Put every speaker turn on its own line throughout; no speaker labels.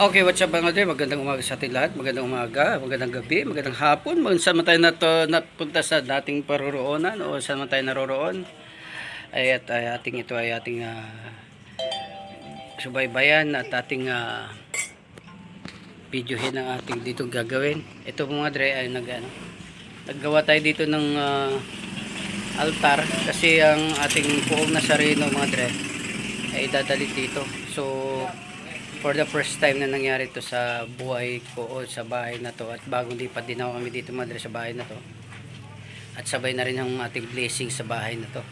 Okay, what's up mga dre? Magandang umaga sa ating lahat. Magandang umaga, magandang gabi, magandang hapon. Magandang saan man tayo nato, napunta sa dating paroroonan o saan man tayo naroroon. Ay, at ay, ating ito ay ating ah, subaybayan at ating uh, videohin ang ating dito gagawin. Ito mga dre ay nag, ano, naggawa tayo dito ng ah, altar kasi ang ating buong Nazareno mga dre ay dadalit dito. So, for the first time na nangyari to sa buhay ko o sa bahay na to at bagong lipat din ako kami dito madre sa bahay na to. At sabay na rin ang ating blessing sa bahay na to.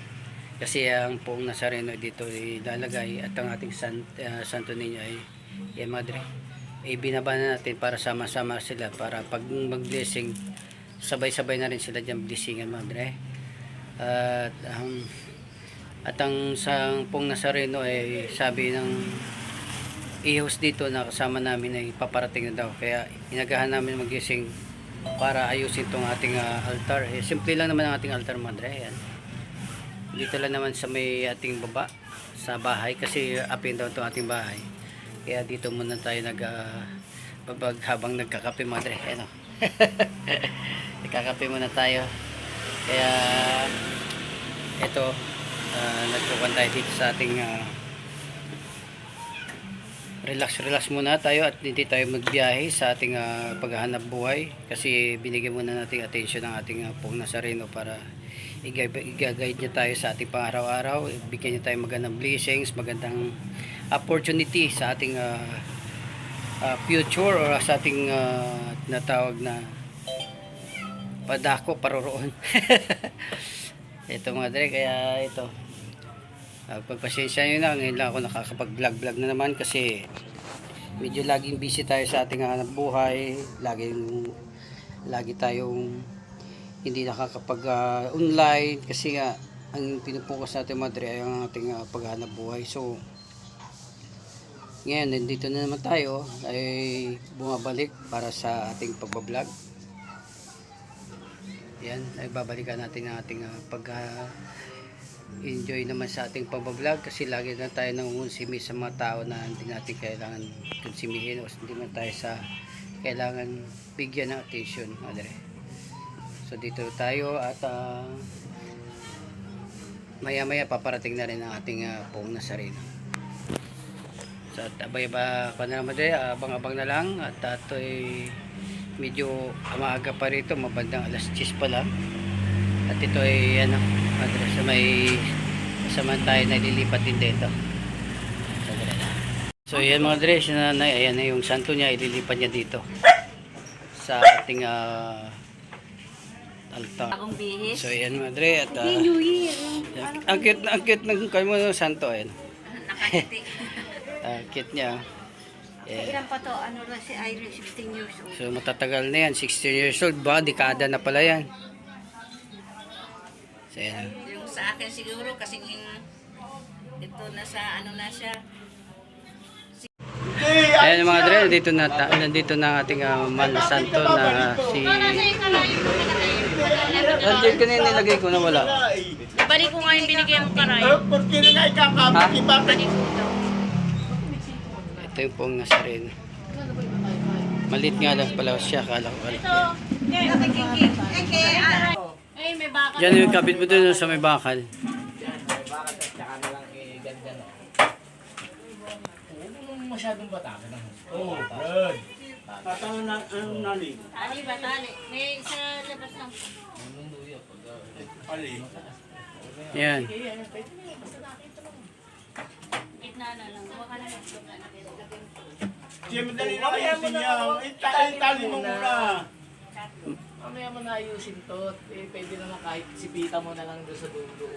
Kasi ang poong Nazareno dito ilalagay at ang ating san, ah, santo ninyo ay yan madre. Ay binaba na natin para sama-sama sila para pag mag-blessing sabay-sabay na rin sila dyan blessingan madre. At um, at ang sang pong Nazareno ay sabi ng ihos dito na kasama namin ay paparating na daw. Kaya inagahan namin magising para ayusin tong ating ah, altar. Eh, simple lang naman ang ating altar madre. Ayan. Dito lang naman sa may ating baba sa bahay kasi up and down tong ating bahay. Kaya dito muna tayo nag ah, babag habang nagkakape madre. Ayan o. nagkakape muna tayo. Kaya ito uh, nagkukan tayo dito sa ating ah, relax relax muna tayo at hindi tayo magbiyahe sa ating ah, paghahanap buhay. Kasi binigyan muna natin attention ng ating uh, pong Nazareno para i-guide niya tayo sa ating pang-araw-araw. Bigyan niya tayo magandang blessings magandang opportunity sa ating ah, ah, future or sa ating ah, natawag na padako paroroon. Ito mga dre kaya ito Uh, pagpasensya nyo na, ngayon lang ako nakakapag-vlog-vlog na naman kasi medyo laging busy tayo sa ating hanap buhay, laging lagi tayong hindi nakakapag-online kasi nga ang pinupokus natin madre ay ang ating uh, paghanap buhay. So, ngayon, nandito na naman tayo ay bumabalik para sa ating pagbablog. Yan, ay babalikan natin ang ating uh, pag uh, enjoy naman sa ating pagbablog kasi lagi na tayo nangungunsimi sa mga tao na hindi natin kailangan konsimihin o hindi man tayo sa kailangan bigyan ng attention madre. So dito tayo at uh, maya maya paparating na rin ang ating uh, pong Nazareno. So at abay ba pa na madre? Abang abang na lang at ato'y medyo maaga pa rito mabandang alas 10 pa lang. At ito ay ano address sa may saman tayo nalilipat din dito so yan mga address na nanay ayan na yung santo niya ililipat niya dito sa ating uh, altar so yan mga dre at uh, ang cute ang cute ng kayo mo santo ayan
Nakati.
uh, cute niya
yeah. Ilan pa to? Ano na si Irene? 16 years old.
so matatagal na yan 16 years old ba dekada na pala yan so yan
Yung sa akin siguro kasi ito na sa ano na siya.
Ayan mga dre, nandito na, ta- nandito na ating uh, man santo na si... Nandiyan ka na yung nilagay ko na wala.
Balik ko nga yung binigay mo karay.
Eh, porque na nga ikakabit, iba ka
Balik ko daw.
Ito yung pong Nazareno. Malit nga lang pala siya, kala ko pala.
Ay, may baka.
Yan yung kapit mo dun sa may bakal.
masyadong bata ka na. Oo, good. Tatanga na ang nani.
Tali ba, tali? May sa labas ng...
Ali.
Yan.
Gitna na lang. Huwag ka na lang.
Siya madali na ayusin niya. Itali-tali mo muna.
Mamaya mo na ayusin to. Eh, pwede naman kahit sipita mo na lang doon sa dulo.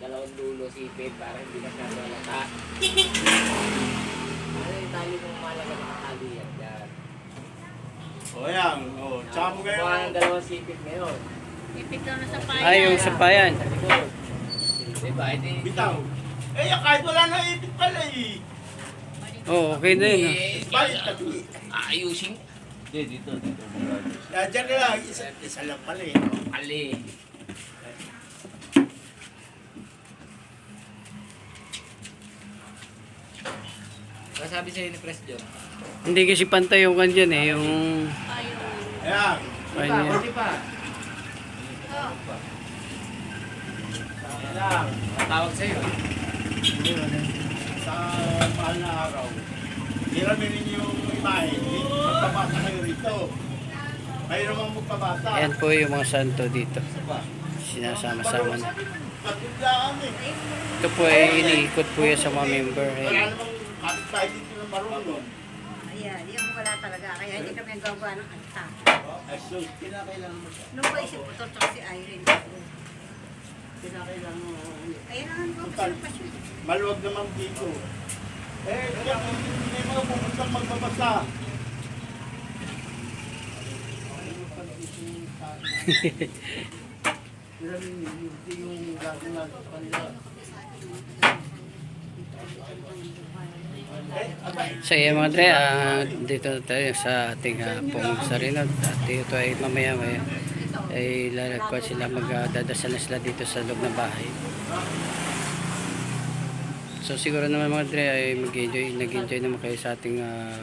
Dalawang dulo sipit para hindi na siya malata. Ano yung tali mong malaga na tali yan dyan.
O yan, o. Tsaka mo kayo.
Mukha ng dalawang sipit ngayon.
Ipit lang na sa paya.
Ay, yung.
Sa likod. Diba? Edi,
Bitaw. Eh, kahit wala na ipit pala eh.
Oh, okay na yun. ah.
Ayusin. Hindi, dito, dito.
Ah, Diyan ka lang. Isa, isa lang pala eh.
Ali. Ano sabi sa'yo ni Pres John?
Hindi kasi pantay yung kan dyan eh, yung...
Ayan.
Ayun
pa,
yan.
pwede pa.
Ayan lang.
Tawag sa'yo.
Sa mahal na araw. Hiramin ninyo yung imahe. Magpabasa kayo rito. Kayo naman magpabasa.
Ayan po yung mga santo dito.
Ba?
Sinasama-sama na.
Eh.
Ito po ay iniikot po yan sa mga member. Ayan.
kapit dito ng marunong.
Ayan, yung wala talaga. Kaya hindi kami nagawa ng alta.
Ay, so, kinakailangan mo siya.
Nung ba isip ko to si Irene.
Kinakailangan mo.
Ayan ang mga pasyon-pasyon.
Maluwag naman dito. Eh, diyan, hindi mga pupuntang magbabasa. Abay.
So yan mga dre, ah, dito tayo sa ating uh, pong sarinod. At ito ay mamaya maya ay lalagpan sila magdadasal na sila dito sa loob ng bahay. So siguro naman mga dre ay mag-enjoy, nag-enjoy naman kayo sa ating uh,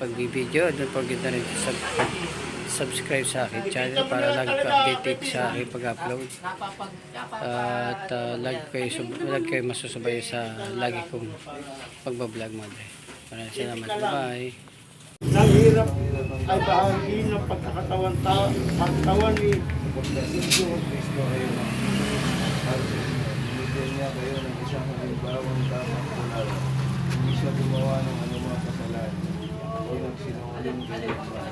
pagbibideo. Don't forget na rin to sub- subscribe sa aking channel para lagi ka updated sa aking pag-upload.
Napapag...
At uh, lagi kayo, lagi kayo masusubay sa lagi kong pagbablog mga dre. Maraming salamat. Bye!
Nang hirap ay bahagi ng pagkakatawan ta pagkatawan ni
Binigyan niya kayo ng isang halimbawang dapat tulad. Hindi siya gumawa ng anumang kasalanan o nagsinungaling kayo sa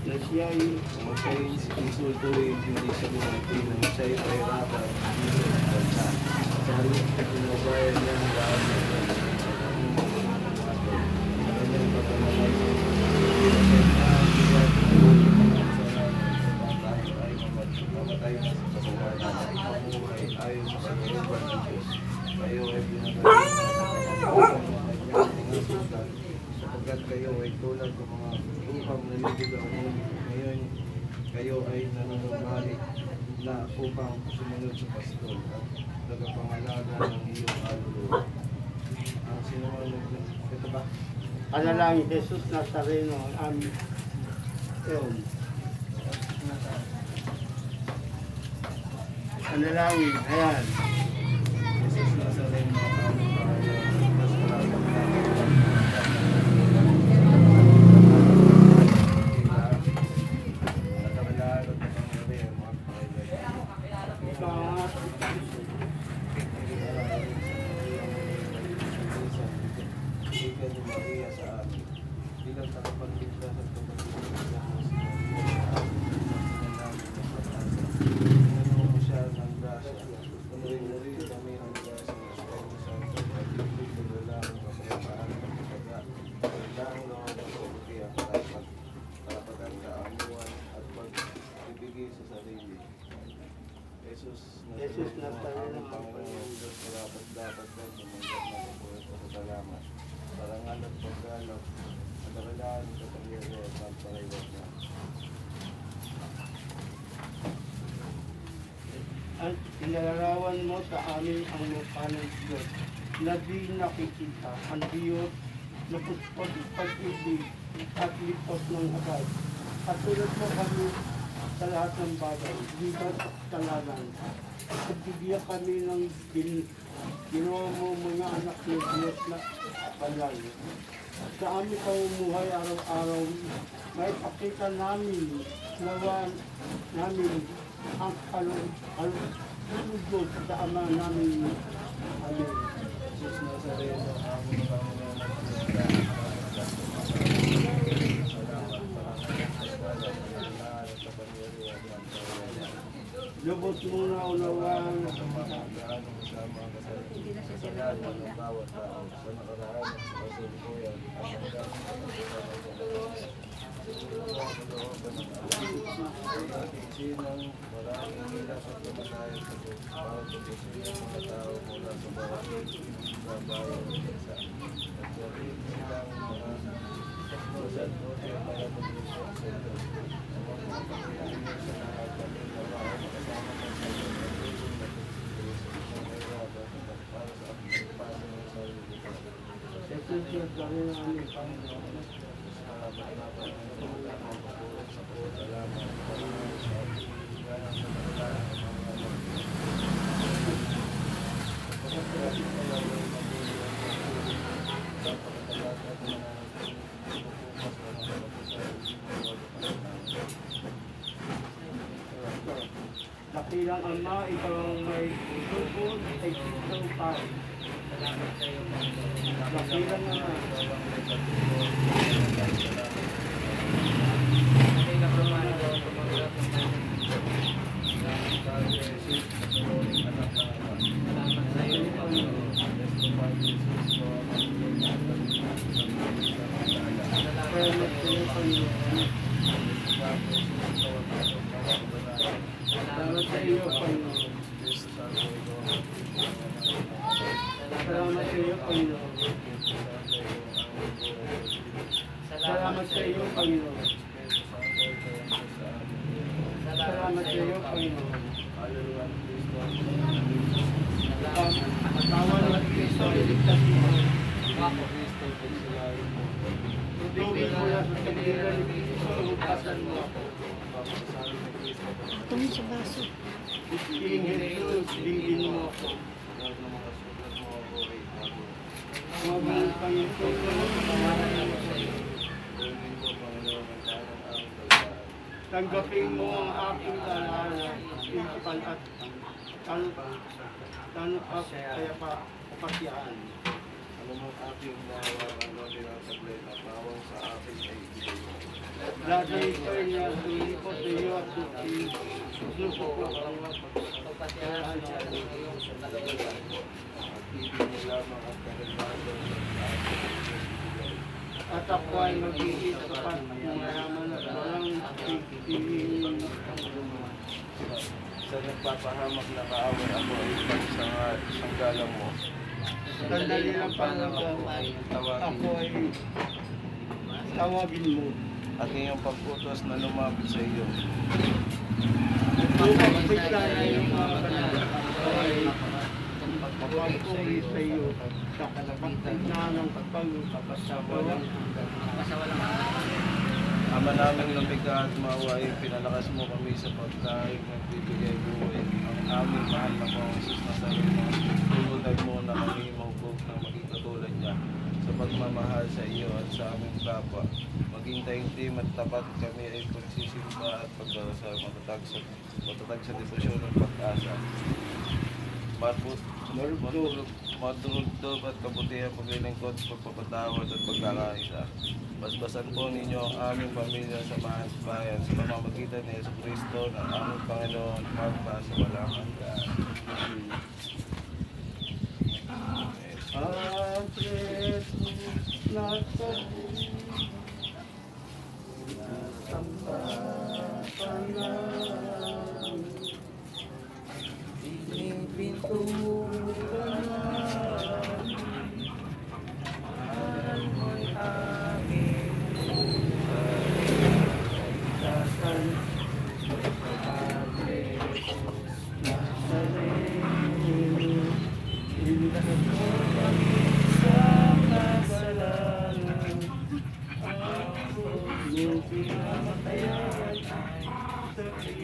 na siya ay
kung siya'y insultuhin, hindi siya gumawa ng siya'y pahirapan, hindi siya bansa. Sa halip na pinabayan niya ang lahat ng kanyang pagkamalay. Mamatay na sa kabuhay, mamuhay ayon sa kalooban ng Diyos. Kayo ay pinagaling sapagkat kayo ay tulad ng mga upang naliligaw ngunit ngayon kayo ay nanunumalik na upang sumunod sa pastol at nagpangalaga ng iyong kaluluwa. Ang sinumunod ng ito ba?
Analangin Jesus Nazareno ang aming Eon. Analangin, ayan.
Jesus Nazareno ang aming pangalan. Mas maraming At ang lahat ng pangyayari mga Panginoon.
Ika-
Ika ni Maria sa amin. Bilang takapagligtas at kapagligtas Ano mo siya ng grasya. Punuin mo rin kami ng grasya ng Espiritu Santo. Pag-ibig ng lalaki kapayapaan ng pagkaga. Kailangan na ako mabuti ang dapat. Karapatan kaamuan at pag-ibigay sa sarili. Jesus
Jesus Nazareno,
ang Panginoon Diyos, dapat dapat ka tumanggap na kapulit sa salamat. Parangal at paggalap, ang nakalaan sa pangyayari at magpakaiwas na.
at inalarawan mo sa amin ang mukha ng Diyos na di nakikita ang Diyos na puspod pag-ibig at lipot ng agad. At tulad mo kami sa lahat ng bagay, libat at kalanan. At bigyan kami ng bin, ginawa mo mga anak ng Diyos na banal. Sa aming pamumuhay araw-araw, may pakita namin, nawa namin ang kalung kalungkot sa ama namin. Amen.
Jesus Nazareno, ang aming Panginoon at Diyos, salamat, parangal at paggalap, ang nakalaan at kapangyarihan at magpakaiwas na.
Lubos mo na unawaan
sa mga gaano kasama ang kasalanan ng bawat tao sa nakaraan sa kasalukuyan at ang. Sinang maraming hirap at kamatayan sa Diyos para pagkasunin ang mga tao mula sa bawat sa ng bansa. At sabihin silang mga sasadote para maglusok sa Diyos. Ang mga pangyayarin sa lahat kami nawahan kasama ng Panginoon na pagkasunin ng kahirapan at para sa aking
Ito siya dahil namin Panginoon. Dakilang Ama, ikaw ang may tubod ay ikaw pa. Dakilang Ama, salamat sa iyo, Panginoon. Salamat sa iyo, Panginoon. Salamat sa iyo, Panginoon. Salamat sa iyo, Panginoon. Salamat sa iyo, Panginoon. Katawan ng Kristo, iligtas mo. Tubig mo na sa kabilang ni Kristo, lupasan mo ako.
Ito mo sa baso.
King Jesus, bigin mo ako. Mga Panginoon, pangalanan mo sa iyo. Tanggapin mo ang aking kalana, isipan at tan tanong at kaya pa kapasyaan.
Ano mo aking nawawakan o tinasablay na bawang sa akin ay ibigay mo.
Lahat ng ito ay nasulipot sa iyo at susuko ko ang pagpasyaan sa iyo.
At ibig mo lamang at kagalbagan sa akin ay ibigay.
At ako ay magiging tapat ng mayaman at walang pipiliin
Sa nagpapahamak na kaaway ako ay pagsanga isang galang mo.
Sandali lang Panginoon, ako ay tawagin mo.
At iyong pagputos na lumapit sa iyo.
Bigla na yung mga magpapapuri sa iyo sa kalapagtagnan ng pagpapasawalang
Ama namin lumikha at mawa ay pinalakas mo kami sa pagkain ng bibigay buhay. Ang aming mahal na pang Jesus Nazareno, tulungan mo na kami mahubog na maging katulad niya sa pagmamahal sa iyo at sa aming kapwa. Maging taimtim at tapat kami ay pagsisimba at pagdarasal matatag sa, matatag sa depresyon ng pag-asa. Marput, marpulog, madurugdob at kabutihan paglilingkod, pagpapatawad at pagkakaisa. Basbasan po ninyo ang aming pamilya sa bahay bayan sa pamamagitan ni Yesu Kristo ng aming Panginoon magpa sa walang hanggan.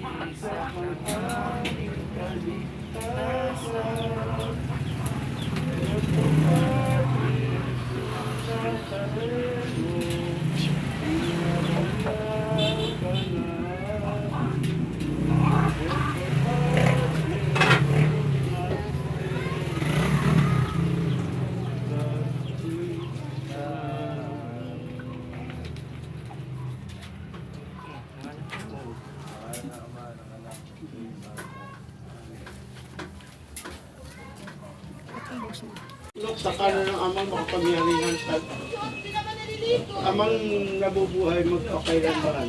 Padre, nasa sa kanan ng amang makapangyarihan at amang nabubuhay magpakailanman.